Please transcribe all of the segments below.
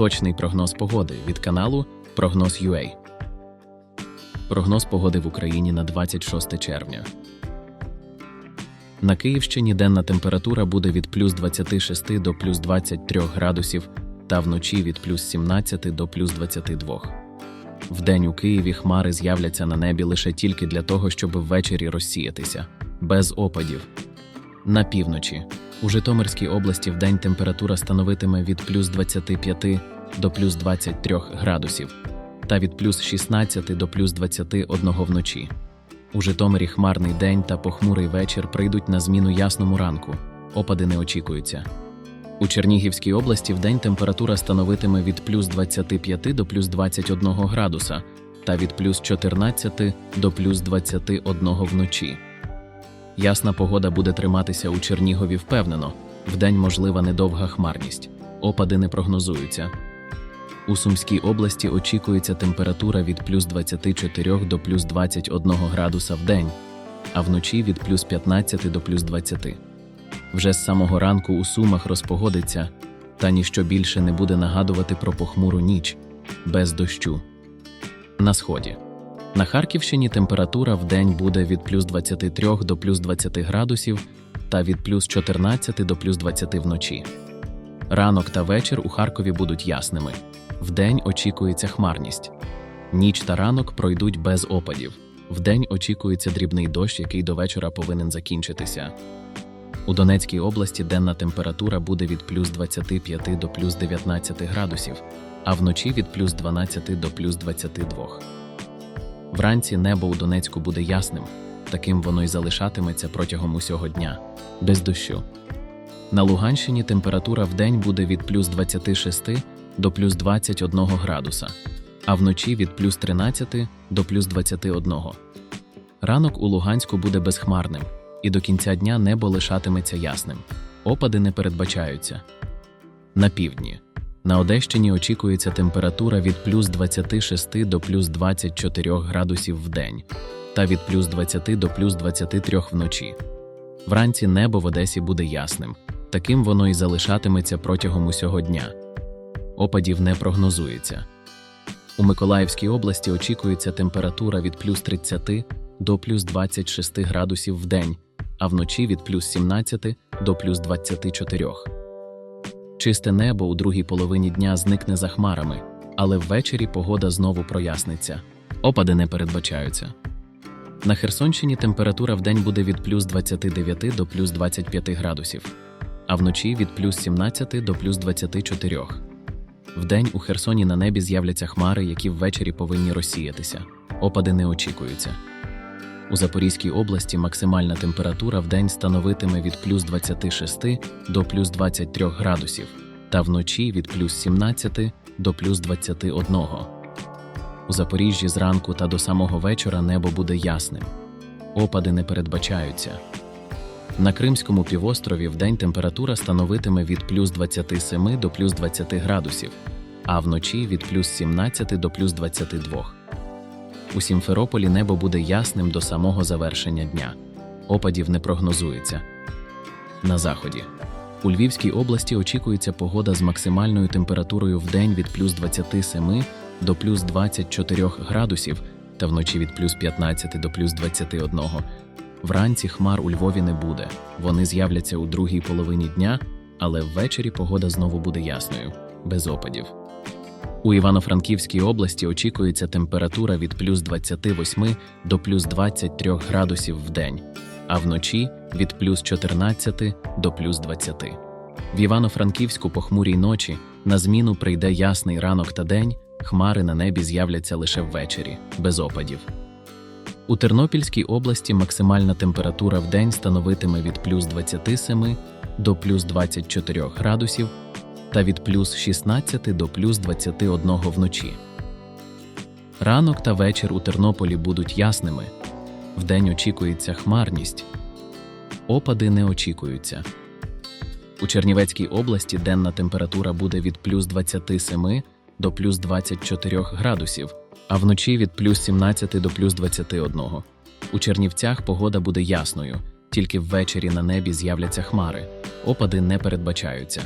Точний прогноз погоди від каналу Прогноз UA. Прогноз погоди в Україні на 26 червня. На Київщині денна температура буде від плюс 26 до плюс 23 градусів та вночі від плюс 17 до плюс 22. Вдень у Києві хмари з'являться на небі лише тільки для того, щоб ввечері розсіятися, без опадів. На півночі. У Житомирській області вдень температура становитиме від плюс 25 до плюс 23 градусів та від плюс 16 до плюс 21 вночі. У Житомирі хмарний день та похмурий вечір прийдуть на зміну ясному ранку. Опади не очікуються. У Чернігівській області вдень температура становитиме від плюс 25 до плюс 21 градуса та від плюс 14 до плюс 21 вночі. Ясна погода буде триматися у Чернігові впевнено. Вдень можлива недовга хмарність. Опади не прогнозуються. У Сумській області очікується температура від плюс 24 до плюс 21 градуса в день, а вночі від плюс 15 до плюс 20. Вже з самого ранку у Сумах розпогодиться, та ніщо більше не буде нагадувати про похмуру ніч без дощу. На сході. На Харківщині температура в день буде від плюс 23 до плюс 20 градусів та від плюс 14 до плюс 20 вночі. Ранок та вечір у Харкові будуть ясними. Вдень очікується хмарність. Ніч та ранок пройдуть без опадів. Вдень очікується дрібний дощ, який до вечора повинен закінчитися. У Донецькій області денна температура буде від плюс 25 до плюс 19 градусів, а вночі від плюс 12 до плюс 22. Вранці небо у Донецьку буде ясним, таким воно й залишатиметься протягом усього дня, без дощу. На Луганщині температура в день буде від плюс 26 до плюс 21 градуса, а вночі від плюс 13 до плюс 21. Ранок у Луганську буде безхмарним, і до кінця дня небо лишатиметься ясним. Опади не передбачаються. На півдні. На Одещині очікується температура від плюс 26 до плюс 24 градусів в день та від плюс 20 до плюс 23 вночі. Вранці небо в Одесі буде ясним, таким воно і залишатиметься протягом усього дня. Опадів не прогнозується. У Миколаївській області очікується температура від плюс 30 до плюс 26 градусів в день, а вночі від плюс 17 до плюс 24. Чисте небо у другій половині дня зникне за хмарами, але ввечері погода знову проясниться. Опади не передбачаються. На Херсонщині температура в день буде від плюс 29 до плюс 25 градусів, а вночі від плюс 17 до плюс 24. Вдень у Херсоні на небі з'являться хмари, які ввечері повинні розсіятися. Опади не очікуються. У Запорізькій області максимальна температура в день становитиме від плюс 26 до плюс 23 градусів, та вночі від плюс 17 до плюс 21. У Запоріжжі зранку та до самого вечора небо буде ясним. Опади не передбачаються. На Кримському півострові вдень температура становитиме від плюс 27 до плюс 20 градусів, а вночі від плюс 17 до плюс 22. У Сімферополі небо буде ясним до самого завершення дня. Опадів не прогнозується. На заході. У Львівській області очікується погода з максимальною температурою в день від плюс 27 до плюс 24 градусів та вночі від плюс 15 до плюс 21. Вранці хмар у Львові не буде. Вони з'являться у другій половині дня, але ввечері погода знову буде ясною, без опадів. У Івано-Франківській області очікується температура від плюс 28 до плюс 23 градусів в день, а вночі від плюс 14 до плюс 20. В Івано-Франківську похмурій ночі на зміну прийде ясний ранок та день, хмари на небі з'являться лише ввечері, без опадів. У Тернопільській області максимальна температура в день становитиме від плюс 27 до плюс 24 градусів та від плюс 16 до плюс 21 вночі. Ранок та вечір у Тернополі будуть ясними. Вдень очікується хмарність. Опади не очікуються. У Чернівецькій області денна температура буде від плюс 27 до плюс 24 градусів, а вночі від плюс 17 до плюс 21. У Чернівцях погода буде ясною, тільки ввечері на небі з'являться хмари. Опади не передбачаються.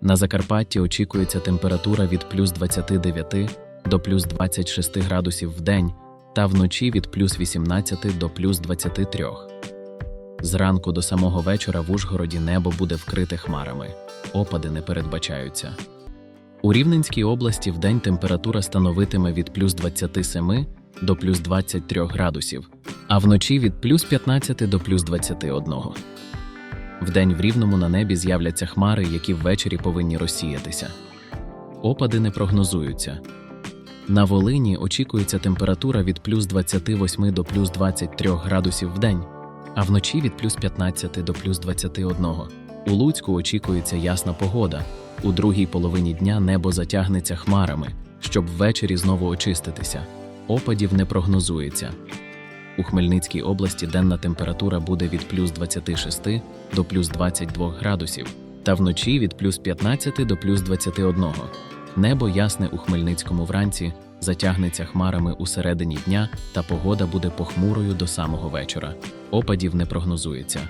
На Закарпатті очікується температура від плюс 29 до плюс 26 градусів в день та вночі від плюс 18 до плюс 23. Зранку до самого вечора в Ужгороді небо буде вкрите хмарами. Опади не передбачаються. У Рівненській області вдень температура становитиме від плюс 27 до плюс 23 градусів, а вночі від плюс 15 до плюс 21. Вдень в Рівному на небі з'являться хмари, які ввечері повинні розсіятися. Опади не прогнозуються. На Волині очікується температура від плюс 28 до плюс 23 градусів в день, а вночі від плюс 15 до плюс 21. У Луцьку очікується ясна погода. У другій половині дня небо затягнеться хмарами, щоб ввечері знову очиститися. Опадів не прогнозується. У Хмельницькій області денна температура буде від плюс 26 до плюс 22 градусів, та вночі від плюс 15 до плюс 21. Небо ясне у Хмельницькому вранці, затягнеться хмарами у середині дня, та погода буде похмурою до самого вечора. Опадів не прогнозується.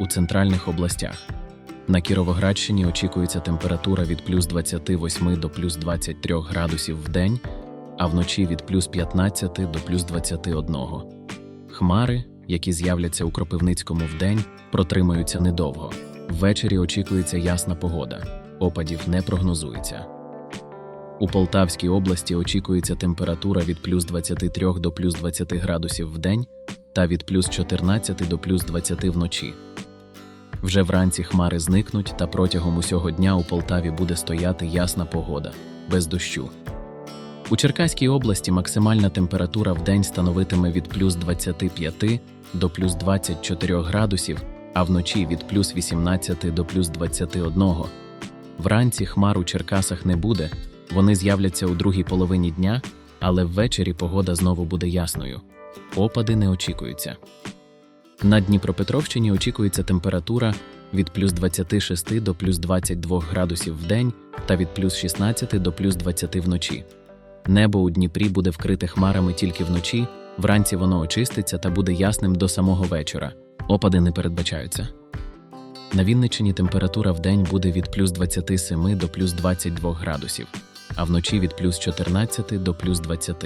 У центральних областях на Кіровоградщині очікується температура від плюс 28 до плюс 23 градусів в день, а вночі від плюс 15 до плюс 21. Хмари, які з'являться у Кропивницькому вдень, протримаються недовго. Ввечері очікується ясна погода. Опадів не прогнозується. У Полтавській області очікується температура від плюс 23 до плюс 20 градусів в день та від плюс 14 до плюс 20 вночі. Вже вранці хмари зникнуть, та протягом усього дня у Полтаві буде стояти ясна погода, без дощу. У Черкаській області максимальна температура в день становитиме від плюс 25 до плюс 24 градусів, а вночі від плюс 18 до плюс 21. Вранці хмар у Черкасах не буде, вони з'являться у другій половині дня, але ввечері погода знову буде ясною. Опади не очікуються. На Дніпропетровщині очікується температура від плюс 26 до плюс 22 градусів в день та від плюс 16 до плюс 20 вночі. Небо у Дніпрі буде вкрите хмарами тільки вночі, вранці воно очиститься та буде ясним до самого вечора. Опади не передбачаються. На Вінниччині температура в день буде від плюс 27 до плюс 22 градусів, а вночі від плюс 14 до плюс 20.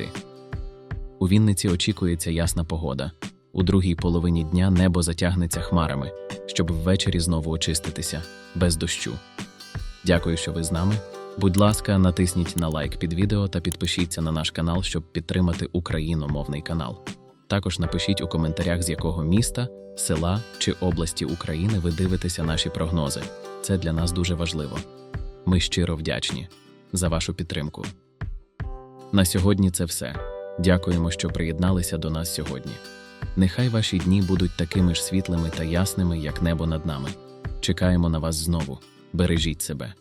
У Вінниці очікується ясна погода. У другій половині дня небо затягнеться хмарами, щоб ввечері знову очиститися без дощу. Дякую, що ви з нами. Будь ласка, натисніть на лайк під відео та підпишіться на наш канал, щоб підтримати україномовний канал. Також напишіть у коментарях, з якого міста, села чи області України ви дивитеся наші прогнози. Це для нас дуже важливо. Ми щиро вдячні за вашу підтримку. На сьогодні це все. Дякуємо, що приєдналися до нас сьогодні. Нехай ваші дні будуть такими ж світлими та ясними, як небо над нами. Чекаємо на вас знову. Бережіть себе.